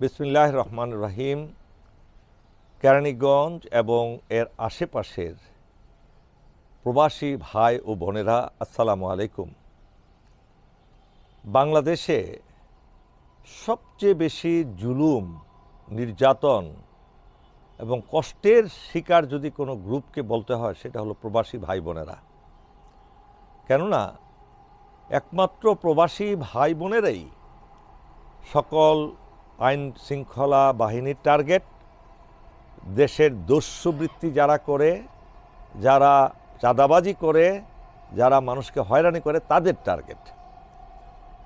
বিসমিল্লাহ রহমান রহিম কেরানীগঞ্জ এবং এর আশেপাশের প্রবাসী ভাই ও বোনেরা, আসসালামু আলাইকুম। বাংলাদেশে সবচেয়ে বেশি জুলুম, নির্যাতন এবং কষ্টের শিকার যদি কোনো গ্রুপকে বলতে হয়, সেটা হলো প্রবাসী ভাই বোনেরা। কেননা, একমাত্র প্রবাসী ভাই বোনেরাই সকল আইন শৃঙ্খলা বাহিনীর টার্গেট, দেশের দস্যুবৃত্তি যারা করে, যারা চাঁদাবাজি করে, যারা মানুষকে হয়রানি করে, তাদের টার্গেট।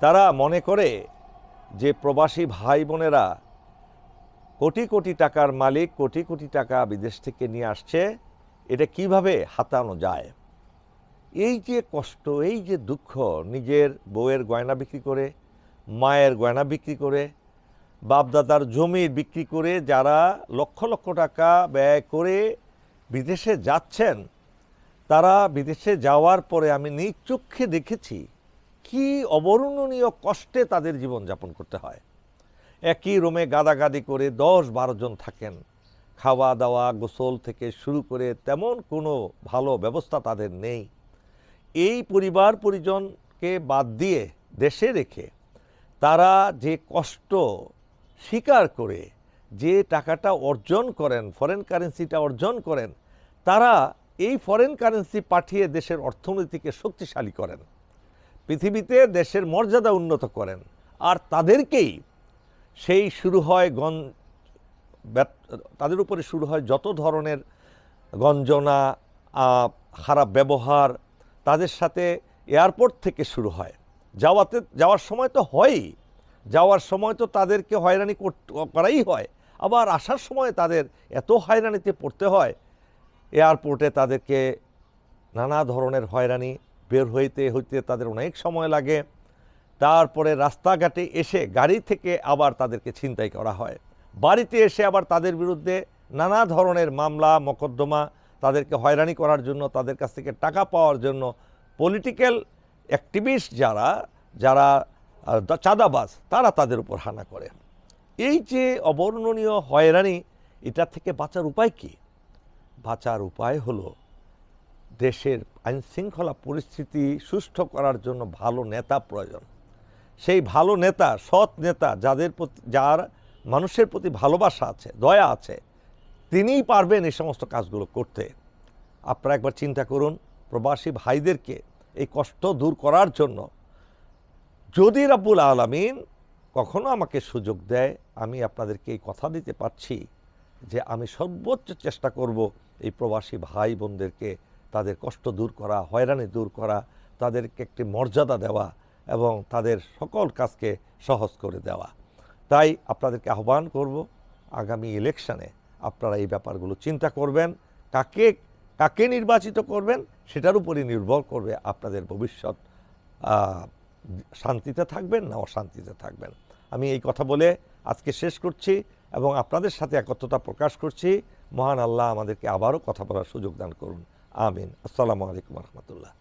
তারা মনে করে যে প্রবাসী ভাই বোনেরা কোটি কোটি টাকার মালিক, কোটি কোটি টাকা বিদেশ থেকে নিয়ে আসছে, এটা কীভাবে হাতানো যায়? এই যে কষ্ট, এই যে দুঃখ, নিজের বউয়ের গয়না বিক্রি করে, মায়ের গয়না বিক্রি করে বাপদাদার জমি বিক্রি করে যারা লক্ষ লক্ষ টাকা ব্যয় করে বিদেশে যাচ্ছেন, তারা বিদেশে যাওয়ার পরে আমি নিজ চক্ষে দেখেছি কি অবর্ণনীয় কষ্টে তাদের জীবনযাপন করতে হয়। একই রুমে গাদাগাদি করে দশ বারো জন থাকেন। খাওয়া দাওয়া, গোসল থেকে শুরু করে তেমন কোনো ভালো ব্যবস্থা তাদের নেই। এই পরিবার পরিজনকে বাদ দিয়ে দেশে রেখে তারা যে কষ্ট স্বীকার করে যে টাকাটা অর্জন করেন ফরেন কারেন্সিটা অর্জন করেন, তারা এই ফরেন কারেন্সি পাঠিয়ে দেশের অর্থনীতিকে শক্তিশালী করেন। পৃথিবীতে দেশের মর্যাদা উন্নত করেন। আর তাদেরকেই সেই শুরু হয় ব্যত- তাদের উপরে শুরু হয় যত ধরনের গঞ্জনা খারাপ ব্যবহার তাদের সাথে এয়ারপোর্ট থেকে শুরু হয়। যাওয়াতে, যাওয়ার সময় তো হয়ই। যাওয়ার সময় তো তাদেরকে হয়রানি কর- করাই হয়। আবার আসার সময় তাদের এত হয়রানিতে পড়তে হয়, এয়ারপোর্টে তাদেরকে নানা ধরনের হয়রানি, বের হইতে হইতে তাদের অনেক সময় লাগে। তারপরে রাস্তাঘাটে এসে গাড়ি থেকে আবার তাদেরকে ছিনতাই করা হয়। বাড়িতে এসে আবার তাদের বিরুদ্ধে নানা ধরনের মামলা, মকদ্দমা, তাদেরকে হয়রানি করার জন্য, তাদের কাছ থেকে টাকা পাওয়ার জন্য, পলিটিক্যাল অ্যাক্টিভিস্ট যারা যারা চাঁদাবাজ, তারা তাদের উপর হানা করে। এই যে অবর্ণনীয় হয়রানি, এটা থেকে বাঁচার উপায় কি? বাঁচার উপায় হলো দেশের আইনশৃঙ্খলা পরিস্থিতি সুষ্ঠু করার জন্য ভালো নেতা প্রয়োজন। সেই ভালো নেতা, সৎ নেতা, যাদের প্রতি, যার মানুষের প্রতি ভালোবাসা আছে, দয়া আছে, তিনিই পারবেন এই সমস্ত কাজগুলো করতে। আপনারা একবার চিন্তা করুন, প্রবাসী ভাইদেরকে এই কষ্ট দূর করার জন্য যদি রাব্বুল আলমিন কখনো আমাকে সুযোগ দেয়, আমি আপনাদেরকে এই কথা দিতে পারছি যে আমি সর্বোচ্চ চেষ্টা করব এই প্রবাসী ভাই বোনদেরকে তাদের কষ্ট দূর করা, হয়রানি দূর করা, তাদেরকে একটি মর্যাদা দেওয়া এবং তাদের সকল কাজকে সহজ করে দেওয়া। তাই আপনাদেরকে আহ্বান করব, আগামী ইলেকশানে আপনারা এই ব্যাপারগুলো চিন্তা করবেন, কাকে কাকে নির্বাচিত করবেন সেটার উপরই নির্ভর করবে আপনাদের ভবিষ্যৎ শান্তিতে থাকবেন না অশান্তিতে থাকবেন। আমি এই কথা বলে আজকে শেষ করছি এবং আপনাদের সাথে একত্রতা প্রকাশ করছি। মহান আল্লাহ আমাদেরকে আবারও কথা বলার সুযোগ দান করুন। আমিন। আসসালামু আলাইকুম রহমতুল্লাহ।